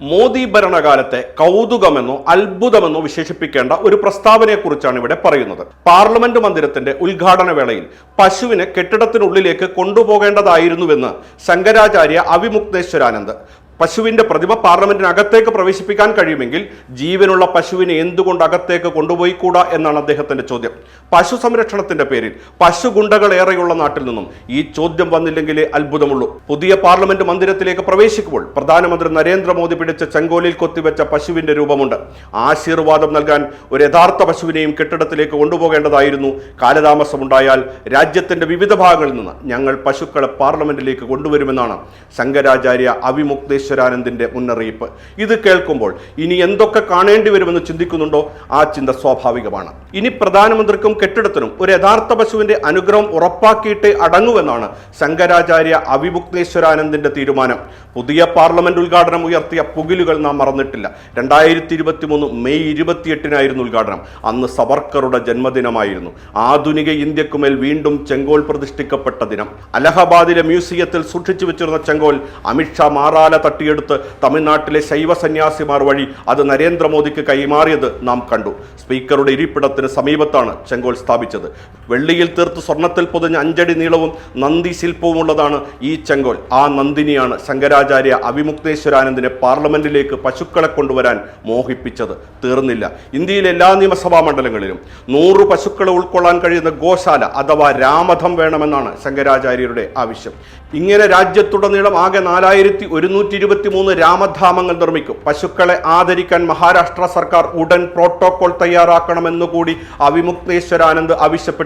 മോദി ഭരണകാലത്തെ കൗതുകമെന്നോ അത്ഭുതമെന്നോ വിശേഷിപ്പിക്കേണ്ട ഒരു പ്രസ്താവനയെക്കുറിച്ചാണ് ഇവിടെ പറയുന്നത്. പാർലമെന്റ് മന്ദിരത്തിന്റെ ഉദ്ഘാടന വേളയിൽ പശുവിനെ കെട്ടിടത്തിനുള്ളിലേക്ക് കൊണ്ടുപോകേണ്ടതായിരുന്നുവെന്ന് ശങ്കരാചാര്യ അവിമുക്തേശ്വരാനന്ദ് പശുവിന്റെ പ്രതിമ പാർലമെന്റിനകത്തേക്ക് പ്രവേശിപ്പിക്കാൻ കഴിയുമെങ്കിൽ ജീവനുള്ള പശുവിനെ എന്തുകൊണ്ട് അകത്തേക്ക് കൊണ്ടുപോയി കൂടാ എന്നാണ് അദ്ദേഹത്തിന്റെ ചോദ്യം. പശു സംരക്ഷണത്തിന്റെ പേരിൽ പശു ഗുണ്ടകൾ ഏറെയുള്ള നാട്ടിൽ നിന്നും ഈ ചോദ്യം വന്നില്ലെങ്കിലേ അത്ഭുതമുള്ളൂ. പുതിയ പാർലമെന്റ് മന്ദിരത്തിലേക്ക് പ്രവേശിക്കുമ്പോൾ പ്രധാനമന്ത്രി നരേന്ദ്രമോദി പിടിച്ച ചെങ്കോലിൽ കൊത്തിവെച്ച പശുവിന്റെ രൂപമുണ്ട്. ആശീർവാദം നൽകാൻ ഒരു യഥാർത്ഥ പശുവിനെയും കെട്ടിടത്തിലേക്ക് കൊണ്ടുപോകേണ്ടതായിരുന്നു. കാലതാമസമുണ്ടായാൽ രാജ്യത്തിന്റെ വിവിധ ഭാഗങ്ങളിൽ നിന്ന് ഞങ്ങൾ പശുക്കളെ പാർലമെന്റിലേക്ക് കൊണ്ടുവരുമെന്നാണ് ശങ്കരാചാര്യ അവിമുക്തേശ്വരാനന്ദിന്റെ മുന്നറിയിപ്പ്. ഇത് കേൾക്കുമ്പോൾ ഇനി എന്തൊക്കെ കാണേണ്ടി വരുമെന്ന് ചിന്തിക്കുന്നുണ്ടോ? ആ ചിന്ത സ്വാഭാവികമാണ്. ഇനി പ്രധാനമന്ത്രിക്കും കെട്ടിടത്തിനും ഒരു യഥാർത്ഥ പശുവിന്റെ അനുഗ്രഹം ഉറപ്പാക്കിയിട്ട് അടങ്ങുവെന്നാണ് ശങ്കരാചാര്യ അവിമുക്തേശ്വരാനന്ദിന്റെ തീരുമാനം. പുതിയ പാർലമെന്റ് ഉദ്ഘാടനം ഉയർത്തിയ പുകിലുകൾ നാം മറന്നിട്ടില്ല. രണ്ടായിരത്തി ഇരുപത്തി മൂന്ന് മെയ് ഇരുപത്തിയെട്ടിനായിരുന്നു ഉദ്ഘാടനം. അന്ന് സവർക്കറുടെ ജന്മദിനമായിരുന്നു. ആധുനിക ഇന്ത്യക്കുമേൽ വീണ്ടും ചെങ്കോൽ പ്രതിഷ്ഠിക്കപ്പെട്ട ദിനം. അലഹബാദിലെ മ്യൂസിയത്തിൽ സൂക്ഷിച്ചു വെച്ചിരുന്ന ചെങ്കോൽ അമിത്ഷാ മാറാല തട്ടിയെടുത്ത് തമിഴ്നാട്ടിലെ ശൈവ സന്യാസിമാർ വഴി അത് നരേന്ദ്രമോദിക്ക് കൈമാറിയത് നാം കണ്ടു. സ്പീക്കറുടെ ഇരിപ്പിടത്തിന് സമീപത്താണ് ചെങ്കോൽ സ്ഥാപിച്ചത്. വെള്ളിയിൽ തീർത്ത് സ്വർണത്തിൽ പൊതിഞ്ഞ അഞ്ചടി നീളവും നന്ദി ശില്പവും ഉള്ളതാണ് ഈ ചെങ്കോൽ. ആ നന്ദിനിയാണ് ശങ്കരാചാര്യ അവിമുക്തേശ്വരാനന്ദിനെ പാർലമെന്റിലേക്ക് പശുക്കളെ കൊണ്ടുവരാൻ മോഹിപ്പിച്ചത്. തീർന്നില്ല. ഇന്ത്യയിലെ എല്ലാ നിയമസഭാ മണ്ഡലങ്ങളിലും നൂറ് പശുക്കളെ ഉൾക്കൊള്ളാൻ കഴിയുന്ന ഗോശാല അഥവാ രാമധം വേണമെന്നാണ് ശങ്കരാചാര്യരുടെ ആവശ്യം. ഇങ്ങനെ രാജ്യത്തുടനീളം ആകെ നാലായിരത്തി ഒരുന്നൂറ്റി ഇരുപത്തി മൂന്ന് രാമധാമങ്ങൾ നിർമ്മിക്കും. പശുക്കളെ ആദരിക്കാൻ മഹാരാഷ്ട്ര സർക്കാർ ഉടൻ പ്രോട്ടോകോൾ തയ്യാറാക്കണമെന്നുകൂടി അവിമുക്തേശ്വരാനന്ദ് അവിമുക്തേശ്വരാനന്ദ്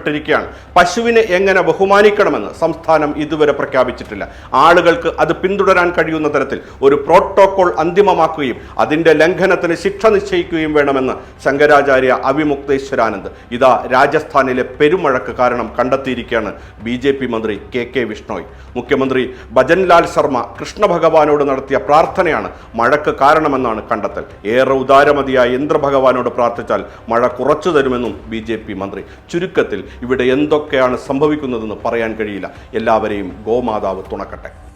ആവശ്യപ്പെട്ടിരിക്കുകയാണ് പശുവിനെ എങ്ങനെ ബഹുമാനിക്കണമെന്ന് സംസ്ഥാനം ഇതുവരെ പ്രഖ്യാപിച്ചിട്ടില്ല. ആളുകൾക്ക് അത് പിന്തുടരാൻ കഴിയുന്ന തരത്തിൽ ഒരു പ്രോട്ടോകോൾ അന്തിമമാക്കുകയും അതിന്റെ ലംഘനത്തിന് ശിക്ഷ നിശ്ചയിക്കുകയും വേണമെന്ന് ശങ്കരാചാര്യ അവിമുക്തേശ്വരാനന്ദ് ഇതാ രാജസ്ഥാനിലെ പെരുമഴക്ക് കാരണം കണ്ടെത്തിയിരിക്കുകയാണ് ബി ജെ പി മന്ത്രി കെ കെ വിഷ്ണോയ്. മുഖ്യമന്ത്രി ഭജൻലാൽ ശർമ്മ കൃഷ്ണ ഭഗവാനോട് നടത്തിയ പ്രാർത്ഥനയാണ് മഴക്ക് കാരണമെന്നാണ് കണ്ടെത്തൽ. ഏറെ ഉദാരമതിയായ ഇന്ദ്രഭഗവാനോട് പ്രാർത്ഥിച്ചാൽ മഴ കുറച്ചു തരുമെന്നും ബി മന്ത്രി ചുരുക്കത്തിൽ ഇവിടെ എന്തൊക്കെയാണ് സംഭവിക്കുന്നതെന്ന് പറയാൻ കഴിയില്ല. എല്ലാവരെയും ഗോമാതാവ് തുണക്കട്ടെ.